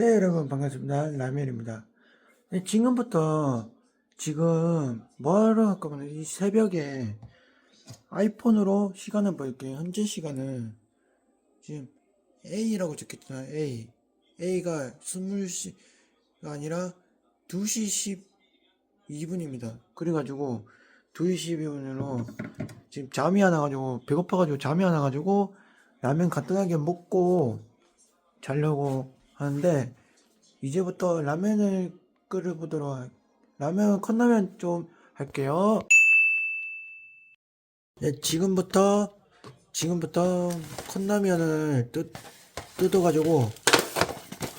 네, 여러분 반갑습니다. 라면입니다. 네, 지금부터 지금 뭐하러 할 거면 이 새벽에 아이폰으로 시간을 볼게요. 현재 시간은 지금 A라고 적혔잖아요. A. A가 20시가 아니라 2시 12분입니다. 그래가지고 2시 12분으로 지금 잠이 안 와가지고 배고파가지고 잠이 안 와가지고 라면 간단하게 먹고 자려고 하는데 이제부터 라면을 끓여보도록 할 라면 컵라면 좀 할게요. 네, 지금부터 지금부터 컵라면을 뜯 뜯어가지고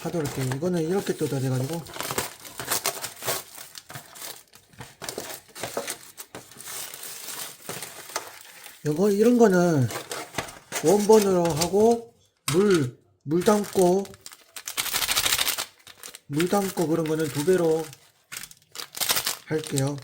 하도록 할게요. 이거는 이렇게 뜯어야 돼가지고 이거 이런 거는 원본으로 하고 물, 물 담고 물 담고 그런 거는 두 배로 할게요.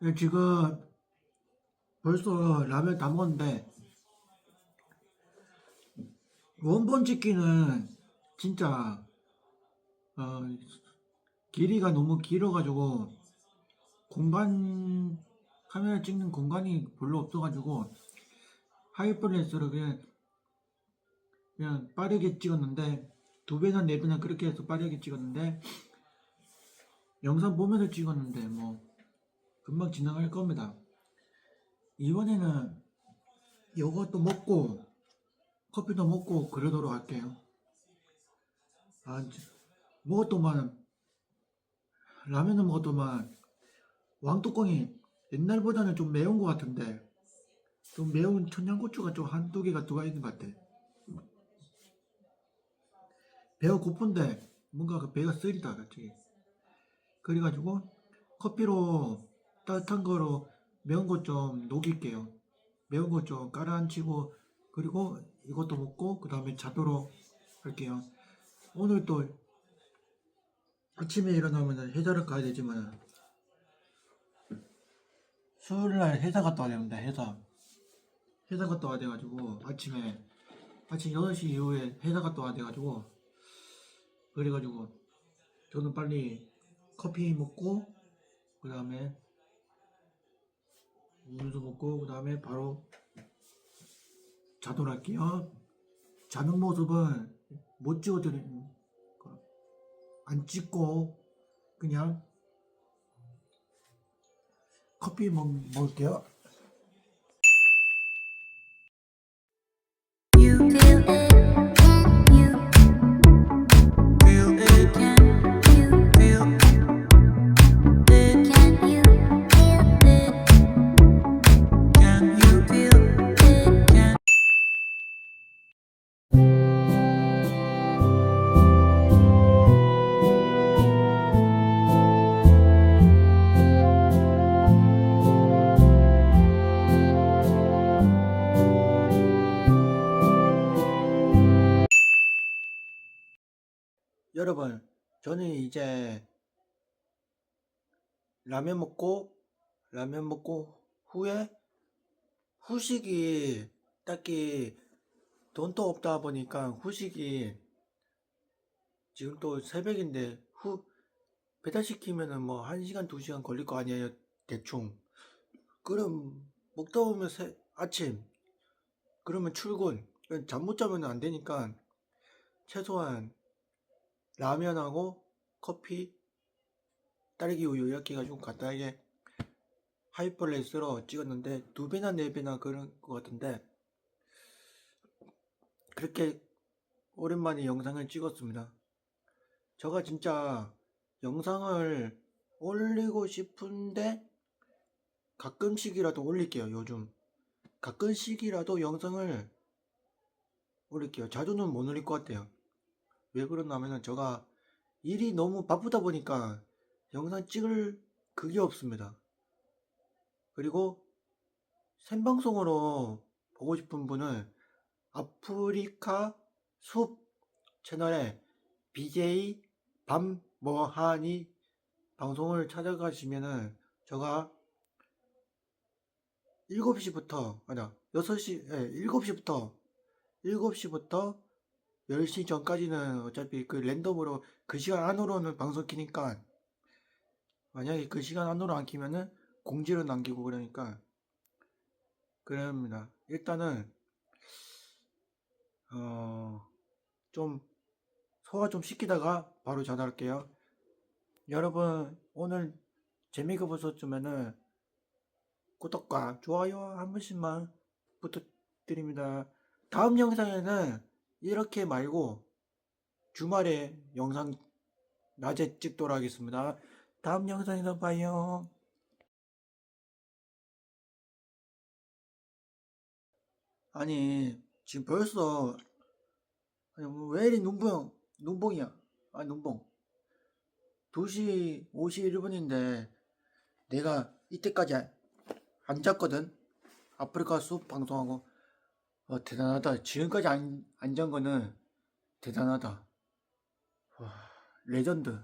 네, 지금 벌써 라면 다 먹었는데 원본 찍기는 진짜 어, 길이가 너무 길어가지고 공간 카메라 찍는 공간이 별로 없어가지고 하이퍼레스로 그냥 그냥 빠르게 찍었는데 두 배나 네 배나 그렇게 해서 빠르게 찍었는데 영상 보면서 찍었는데 뭐 금방 지나갈 겁니다. 이번에는 요것도 먹고 커피도 먹고 그러도록 할게요. 아, 먹었더만 라면은 먹었더만 왕뚜껑이 옛날보다는 좀 매운 것 같은데 좀 매운 청양고추가 좀 한두 개가 들어가 있는 것 같아. 배가 고픈데 뭔가 그 배가 쓰리다 갑자기. 그래가지고 커피로 따뜻한 거로 매운 거 좀 녹일게요. 매운 거좀 깔아앉히고 그리고 이것도 먹고 그 다음에 자도록 할게요. 오늘 또 아침에 일어나면 회사를 가야 되지만 수요일날 회사 갔다 와야 됩니다. 회사 회사 갔다 와야 돼가지고 아침에 아침 8시 이후에 회사 갔다 와야 돼가지고 그래가지고 저는 빨리 커피 먹고 그 다음에 우유도 먹고 그 다음에 바로 자도록 할게요. 자는 모습은 못 찍어드린 안 찍고 그냥 커피 먹, 먹을게요. 여러분, 저는 이제 라면 먹고 라면 먹고 후에 후식이 딱히 돈도 없다 보니까 후식이 지금 또 새벽인데 후 배달시키면은 뭐 1시간 2시간 걸릴 거 아니에요 대충. 그럼 먹다 보면 새, 아침 그러면 출근. 잠 못 자면 안 되니까 최소한 라면하고 커피, 딸기 우유 이렇게 해가지고 간단하게 하이퍼레이스로 찍었는데 두 배나 네 배나 그런 것 같은데 그렇게 오랜만에 영상을 찍었습니다. 제가 진짜 영상을 올리고 싶은데 가끔씩이라도 올릴게요. 요즘 가끔씩이라도 영상을 올릴게요. 자주는 못 올릴 것 같아요. 왜 그러냐면은 제가 일이 너무 바쁘다 보니까 영상 찍을 그게 없습니다. 그리고 생방송으로 보고 싶은 분은 아프리카 숲 채널에 BJ 밤 뭐하니 방송을 찾아가시면은 제가 7시부터 아니야 6시 예, 7시부터 7시부터 10시 전까지는 어차피 그 랜덤으로 그 시간 안으로는 방송 키니까 만약에 그 시간 안으로 안 키면은 공지를 남기고 그러니까 그럽니다. 일단은 어 좀 소화 좀 시키다가 바로 전화할게요. 여러분 오늘 재미가 보셨으면은 구독과 좋아요 한 번씩만 부탁드립니다. 다음 영상에는 이렇게 말고 주말에 영상 낮에 찍도록 하겠습니다. 다음 영상에서 봐요. 아니 지금 벌써 아니 뭐왜 이리 눈봉 눈봉이야 아 눈봉 2시 51분인데 내가 이때까지 안 잤거든 아프리카 숲 방송하고 와 대단하다. 지금까지 안, 안잔 거는 대단하다. 와 레전드